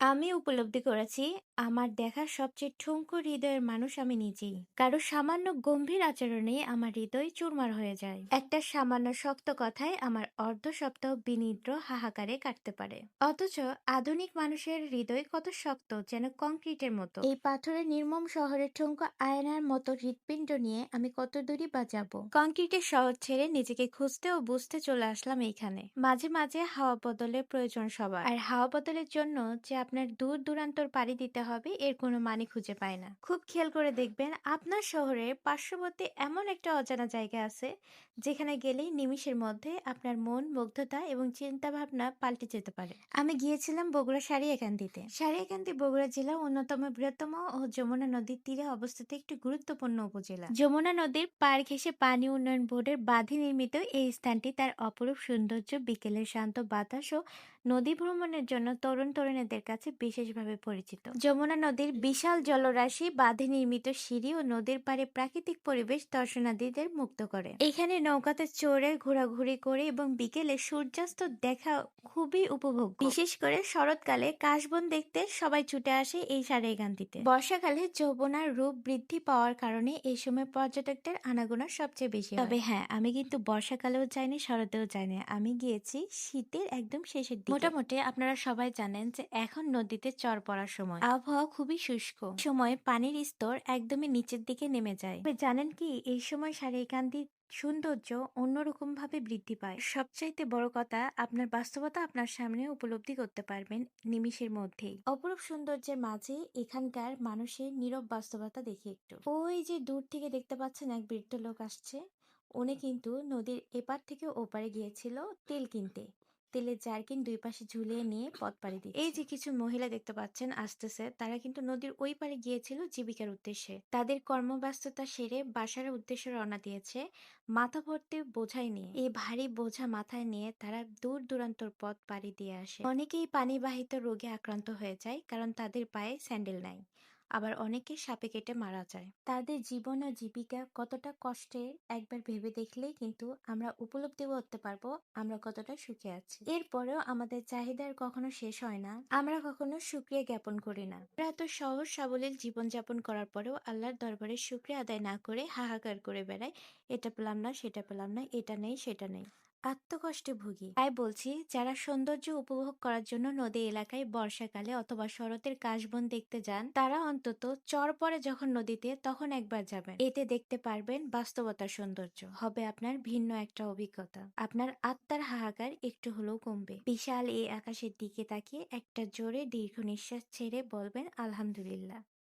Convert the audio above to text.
আমি উপলব্ধি করেছি, আমার দেখা সবচেয়ে ঠুনকো হৃদয়ের মানুষ আমি নিজেই। কারও সামান্য গম্ভীর আচরণে আমার হৃদয় চুরমার হয়ে যায়। একটা সামান্য শক্ত কথায় আমার অর্ধ সপ্তাহ বিনিদ্র হাহাকারে কাটতে পারে। অথচ আধুনিক মানুষের হৃদয় কত শক্ত যেন কংক্রিটের মতো। এই পাথরের নির্মম শহরের ঠুনকো আয়নার মতো হৃৎপিণ্ড নিয়ে আমি কত দূরই বা যাব কংক্রিটের শহর ছেড়ে নিজেকে খুঁজতে ও বুঝতে চলে আসলাম এইখানে। মাঝে মাঝে হাওয়া বদলের প্রয়োজন সবার। আর হাওয়া বদলের জন্য যে আপনার দূর দূরান্তর পাড়ি দিতে হবে, এর কোনো মানে খুঁজে পায় না। খুব খেয়াল করে দেখবেন, আপনার শহরের পার্শ্ববর্তী এমন একটা অজানা জায়গা আছে, যেখানে গেলেই নিমিষের মধ্যে আপনার মন, মুগ্ধতা এবং চিন্তা ভাবনা পাল্টে যেতে পারে। আমি গিয়েছিলাম বগুড়া সারিয়াকান্দিতে। সারিয়াকান্দি বগুড়া জেলার অন্যতম বৃহত্তম ও যমুনা নদীর তীরে অবস্থিত একটি গুরুত্বপূর্ণ উপজেলা। যমুনা নদীর পার ঘেঁষে পানি উন্নয়ন বোর্ডের বাঁধে নির্মিত এই স্থানটি তার অপরূপ সৌন্দর্য, বিকেলের শান্ত বাতাস ও নদী ভ্রমণের জন্য তরুণ তরুণীদের কাছে বিশেষভাবে পরিচিত। যমুনা নদীর বিশাল জলরাশি বাঁধে নির্মিত সিঁড়ি ও নদীর পাড়ে প্রাকৃতিক পরিবেশ দর্শনার্থীদের মুক্ত করে। এখানে নৌকাতে চড়ে ঘোরাঘুরি করে এবং বিকেলে সূর্যাস্ত দেখা খুবই উপভোগ বিশেষ করে শরৎকালে কাশবন দেখতে সবাই ছুটে আসে এই সারেগান্তিতে। বর্ষাকালে যৌবনার রূপ বৃদ্ধি পাওয়ার কারণে এই সময় পর্যটকদের আনাগোনা সবচেয়ে বেশি। তবে হ্যাঁ আমি কিন্তু বর্ষাকালেও যাইনি, শরতেও যাইনি। আমি গিয়েছি শীতের একদম শেষের দিকে। মোটামুটি আপনারা সবাই জানেন যে এখন নদীতে চর পড়ার সময়। আবহাওয়া খুবই শুষ্ক। সময় পানির স্তর একদমই নিচের দিকে নেমে যায়। জানেন কি, এই সময় সারেকান্দির সৌন্দর্য অন্যরকম ভাবে বৃদ্ধি পায়। সবচাইতে বড় কথা, আপনার বাস্তবতা আপনার সামনে উপলব্ধি করতে পারবেন নিমিষের মধ্যেই। অপরূপ সৌন্দর্যের মাঝে এখানকার মানুষের নীরব বাস্তবতা দেখি একটু। ওই যে দূর থেকে দেখতে পাচ্ছেন এক বৃদ্ধ লোক আসছে। উনি কিন্তু নদীর এপার থেকে ওপারে গিয়েছিল তেল কিনতে। তেলের জারকিন দুই পাশে ঝুলিয়ে নিয়ে পথ পাড়ি দিচ্ছে। এই যে কিছু মহিলা দেখতে পাচ্ছেন আসতেছে, তারা কিন্তু নদীর ওই পারে গিয়েছিল জীবিকার উদ্দেশ্যে। তাদের কর্মব্যস্ততা সেরে বাসার উদ্দেশ্যে রওনা দিয়েছে। মাথা ভর্তি বোঝাই নিয়ে। এই ভারী বোঝা মাথায় নিয়ে তারা দূর দূরান্তর পথ পাড়ি দিয়ে আসে। অনেকেই পানিবাহিত রোগে আক্রান্ত হয়ে যায়, কারণ তাদের পায়ে স্যান্ডেল নাই। আবার অনেকে সাপে কেটে মারা যায়। তাদের জীবন ও জীবিকা কতটা কষ্টের একবার ভেবে দেখলেই কিন্তু আমরা উপলব্ধি করতে পারব, আমরা কতটা সুখে আছি। এরপরেও আমাদের চাহিদার কখনো শেষ হয় না। আমরা কখনো সুক্রিয়া জ্ঞাপন করি না। আমরা এত সহজ সাবলীল জীবনযাপন করার পরেও আল্লাহর দরবারে সুক্রিয়া আদায় না করে হাহাকার করে বেড়াই, এটা পেলাম না, সেটা পেলাম না, এটা নেই, সেটা নেই। আত্মকষ্টে ভুগি। তাই বলছি, যারা সৌন্দর্য উপভোগ করার জন্য নদী এলাকায় বর্ষাকালে অথবা শরতের কাশবন দেখতে যান, তারা অন্তত চর পরে যখন নদীতে, তখন একবার যাবেন। এতে দেখতে পারবেন বাস্তবতার সৌন্দর্য। হবে আপনার ভিন্ন একটা অভিজ্ঞতা। আপনার আত্মার হাহাকার একটু হলেও কমবে। বিশাল এই আকাশের দিকে তাকিয়ে একটা জোরে দীর্ঘ নিঃশ্বাস ছেড়ে বলবেন, আলহামদুলিল্লাহ।